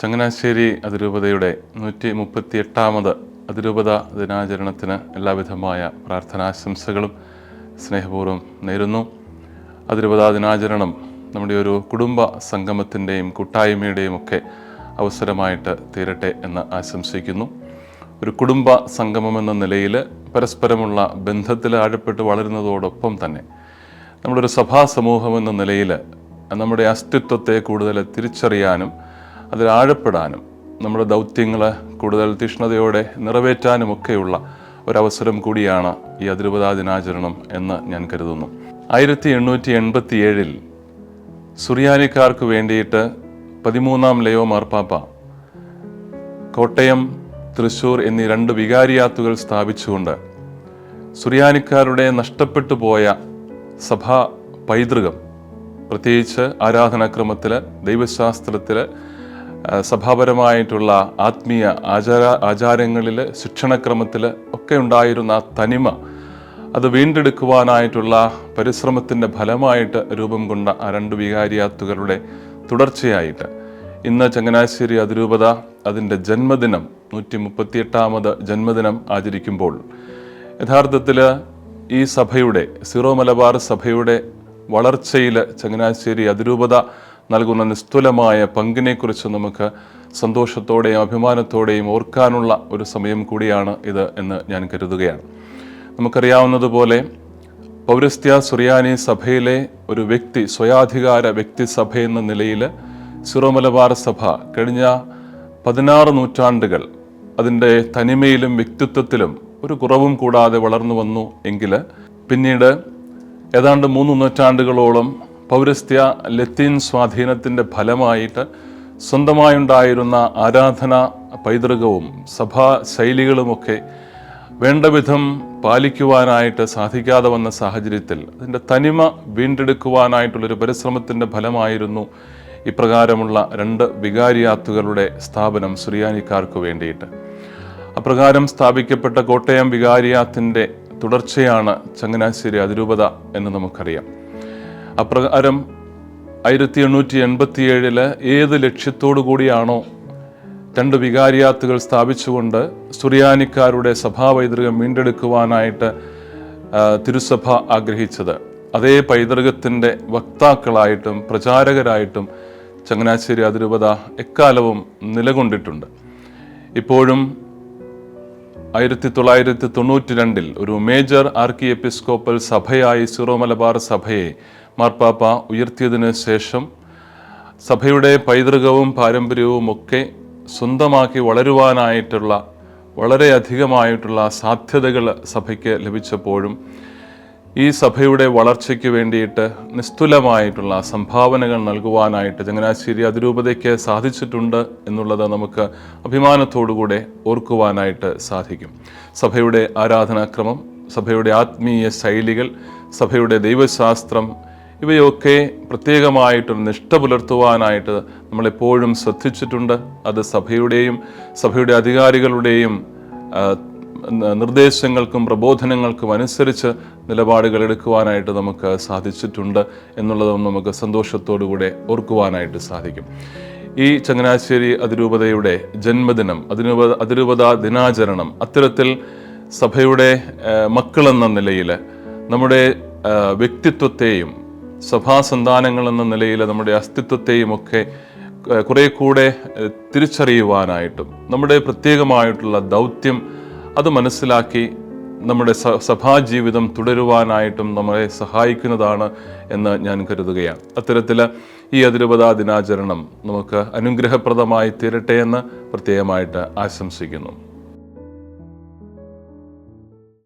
ചങ്ങനാശ്ശേരി അതിരൂപതയുടെ നൂറ്റി മുപ്പത്തി എട്ടാമത് അതിരൂപത ദിനാചരണത്തിന് എല്ലാവിധമായ പ്രാർത്ഥനാശംസകളും സ്നേഹപൂർവം നേരുന്നു. അതിരൂപത ദിനാചരണം നമ്മുടെ ഒരു കുടുംബ സംഗമത്തിന്റെയും കൂട്ടായ്മയുടെയും ഒക്കെ അവസരമായിട്ട് തീരട്ടെ എന്ന് ആശംസിക്കുന്നു. ഒരു കുടുംബ സംഗമം എന്ന നിലയിൽ പരസ്പരമുള്ള ബന്ധത്തിൽ ആഴപ്പെട്ട് വളരുന്നതോടൊപ്പം തന്നെ നമ്മളൊരു സഭാ സമൂഹം എന്ന നിലയിൽ നമ്മുടെ അസ്തിത്വത്തെ കൂടുതൽ തിരിച്ചറിയാനും അതിൽ ആഴപ്പെടാനും നമ്മുടെ ദൗത്യങ്ങൾ കൂടുതൽ തീഷ്ണതയോടെ നിറവേറ്റാനുമൊക്കെയുള്ള ഒരവസരം കൂടിയാണ് ഈ അതിരുപതാ ദിനാചരണം എന്ന് ഞാൻ കരുതുന്നു. ആയിരത്തി എണ്ണൂറ്റി എൺപത്തി ഏഴിൽ സുറിയാനിക്കാർക്ക് വേണ്ടിയിട്ട് പതിമൂന്നാം ലയോ മാർപ്പാപ്പ കോട്ടയം തൃശൂർ എന്നീ രണ്ട് വികാരിയാത്തുകൾ സ്ഥാപിച്ചുകൊണ്ട് സുറിയാനിക്കാരുടെ നഷ്ടപ്പെട്ടു പോയ സഭാ പൈതൃകം പ്രത്യേകിച്ച് ആരാധനാക്രമത്തിൽ ദൈവശാസ്ത്രത്തിൽ സഭാപരമായിട്ടുള്ള ആത്മീയ ആചാര ആചാരങ്ങളിൽ ശിക്ഷണക്രമത്തിൽ ഒക്കെ ഉണ്ടായിരുന്ന തനിമ അത് വീണ്ടെടുക്കുവാനായിട്ടുള്ള പരിശ്രമത്തിന്റെ ഫലമായിട്ട് രൂപം കൊണ്ട ആ രണ്ട് വികാരിയാത്തുകളുടെ തുടർച്ചയായിട്ട്. ഇന്ന് ചങ്ങനാശ്ശേരി അതിരൂപത അതിന്റെ ജന്മദിനം നൂറ്റി മുപ്പത്തിയെട്ടാമത് ജന്മദിനം ആചരിക്കുമ്പോൾ യഥാർത്ഥത്തിൽ ഈ സഭയുടെ സീറോ മലബാർ സഭയുടെ വളർച്ചയിൽ ചങ്ങനാശ്ശേരി അതിരൂപത നൽകുന്ന നിസ്തുലമായ പങ്കിനെക്കുറിച്ച് നമുക്ക് സന്തോഷത്തോടെയും അഭിമാനത്തോടെയും ഓർക്കാനുള്ള ഒരു സമയം കൂടിയാണ് ഇത് എന്ന് ഞാൻ കരുതുകയാണ്. നമുക്കറിയാവുന്നതുപോലെ പൗരസ്ത്യ സുറിയാനി സഭയിലെ ഒരു വ്യക്തി സ്വയാധികാര വ്യക്തി സഭ എന്ന നിലയിൽ സിറോ മലബാർ സഭ കഴിഞ്ഞ പതിനാറ് നൂറ്റാണ്ടുകൾ അതിന്റെ തനിമയിലും വ്യക്തിത്വത്തിലും ഒരു കുറവും കൂടാതെ വളർന്നു വന്നു എങ്കിൽ പിന്നീട് ഏതാണ്ട് മൂന്ന് നൂറ്റാണ്ടുകളോളം പൗരസ്ത്യ ലത്തീൻ സ്വാധീനത്തിന്റെ ഫലമായിട്ട് സ്വന്തമായുണ്ടായിരുന്ന ആരാധന പൈതൃകവും സഭാ ശൈലികളുമൊക്കെ വേണ്ട വിധം പാലിക്കുവാനായിട്ട് സാധിക്കാതെ വന്ന സാഹചര്യത്തിൽ അതിന്റെ തനിമ വീണ്ടെടുക്കുവാനായിട്ടുള്ളൊരു പരിശ്രമത്തിന്റെ ഫലമായിരുന്നു ഇപ്രകാരമുള്ള രണ്ട് വികാരിയാത്തുകളുടെ സ്ഥാപനം സുറിയാനിക്കാർക്ക് വേണ്ടിയിട്ട്. അപ്രകാരം സ്ഥാപിക്കപ്പെട്ട കോട്ടയം വികാരിയാത്തിന്റെ തുടർച്ചയാണ് ചങ്ങനാശ്ശേരി അതിരൂപത എന്ന് നമുക്കറിയാം. അപ്രകാരം ആയിരത്തി എണ്ണൂറ്റി എൺപത്തി ഏഴിൽ ഏത് ലക്ഷ്യത്തോടു കൂടിയാണോ രണ്ട് വികാരിയാത്തുകൾ സ്ഥാപിച്ചുകൊണ്ട് സുറിയാനിക്കാരുടെ സഭാപൈതൃകം വീണ്ടെടുക്കുവാനായിട്ട് തിരുസഭ ആഗ്രഹിച്ചത്. അതേ പൈതൃകത്തിന്റെ വക്താക്കളായിട്ടും പ്രചാരകരായിട്ടും ചങ്ങനാശ്ശേരി അതിരൂപത എക്കാലവും നിലകൊണ്ടിട്ടുണ്ട്. ഇപ്പോഴും ആയിരത്തി തൊള്ളായിരത്തി തൊണ്ണൂറ്റി രണ്ടിൽ ഒരു മേജർ ആർക്കി എപ്പിസ്കോപ്പൽ സഭയായി സിറോ മലബാർ സഭയെ മാർപ്പാപ്പ ഉയർത്തിയതിന് ശേഷം സഭയുടെ പൈതൃകവും പാരമ്പര്യവും ഒക്കെ സ്വന്തമാക്കി വളരുവാനായിട്ടുള്ള വളരെയധികമായിട്ടുള്ള സാധ്യതകൾ സഭയ്ക്ക് ലഭിച്ചപ്പോഴും ഈ സഭയുടെ വളർച്ചയ്ക്ക് വേണ്ടിയിട്ട് നിസ്തുലമായിട്ടുള്ള സംഭാവനകൾ നൽകുവാനായിട്ട് ചങ്ങനാശ്ശേരി അതിരൂപതയ്ക്ക് സാധിച്ചിട്ടുണ്ട് എന്നുള്ളത് നമുക്ക് അഭിമാനത്തോടുകൂടെ ഓർക്കുവാനായിട്ട് സാധിക്കും. സഭയുടെ ആരാധനാക്രമം സഭയുടെ ആത്മീയ ശൈലികൾ സഭയുടെ ദൈവശാസ്ത്രം ഇവയൊക്കെ പ്രത്യേകമായിട്ടൊരു നിഷ്ഠ പുലർത്തുവാനായിട്ട് നമ്മളെപ്പോഴും ശ്രദ്ധിച്ചിട്ടുണ്ട്. അത് സഭയുടെയും സഭയുടെ അധികാരികളുടെയും നിർദ്ദേശങ്ങൾക്കും പ്രബോധനങ്ങൾക്കും അനുസരിച്ച് നിലപാടുകൾ എടുക്കുവാനായിട്ട് നമുക്ക് സാധിച്ചിട്ടുണ്ട് എന്നുള്ളതും നമുക്ക് സന്തോഷത്തോടുകൂടെ ഓർക്കുവാനായിട്ട് സാധിക്കും. ഈ ചങ്ങനാശ്ശേരി അതിരൂപതയുടെ ജന്മദിനം അതിരൂപ അതിരൂപത ദിനാചരണം അത്തരത്തിൽ സഭയുടെ മക്കളെന്ന നിലയിൽ നമ്മുടെ വ്യക്തിത്വത്തെയും സഭാസന്താനങ്ങൾ എന്ന നിലയിൽ നമ്മുടെ അസ്തിത്വത്തെയും ഒക്കെ കുറെ കൂടെ തിരിച്ചറിയുവാനായിട്ടും നമ്മുടെ പ്രത്യേകമായിട്ടുള്ള ദൗത്യം അത് മനസ്സിലാക്കി നമ്മുടെ സഭാജീവിതം തുടരുവാനായിട്ടും നമ്മളെ സഹായിക്കുന്നതാണ് എന്ന് ഞാൻ കരുതുകയാണ്. അത്തരത്തിൽ ഈ അതിരുപതാ ദിനാചരണം നമുക്ക് അനുഗ്രഹപ്രദമായി തീരട്ടെ എന്ന് പ്രത്യേകമായിട്ട് ആശംസിക്കുന്നു.